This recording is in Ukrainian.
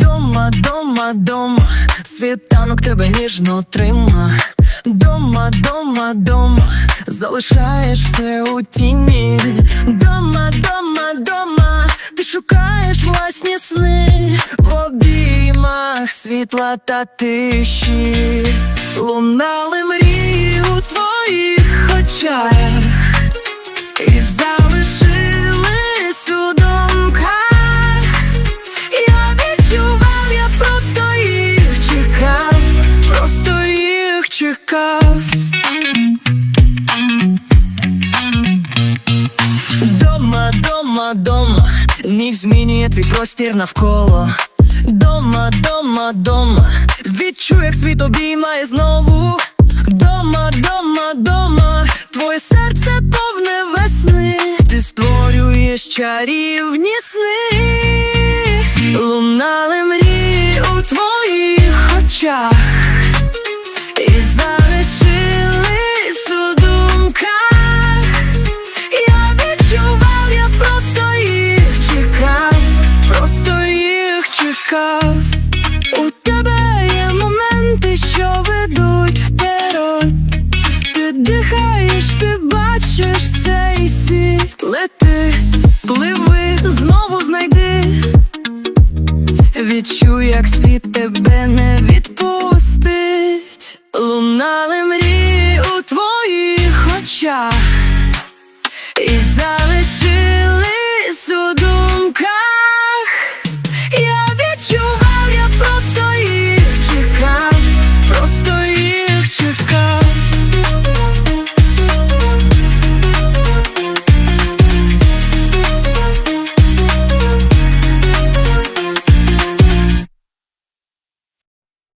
Дома, дома, дома, світанок тебе ніжно трима. Дома, дома, дома, залишаєш все у тіні. Дома, дома, дома, ти шукаєш власні сни в обіймах світла та тиші. Лунали мрії у твоїх очах чекав. Дома, дома, дома, ніг змінює твій простір навколо. Дома, дома, дома, відчуй, як світ обіймає знову. Дома, дома, дома, твоє серце повне весни, ти створюєш чарівні сни, лунали мрії у твоїх очах. Лети, пливи, знову знайди, відчуй, як світ тебе не відпустить, лунали мрії у твоїх очах.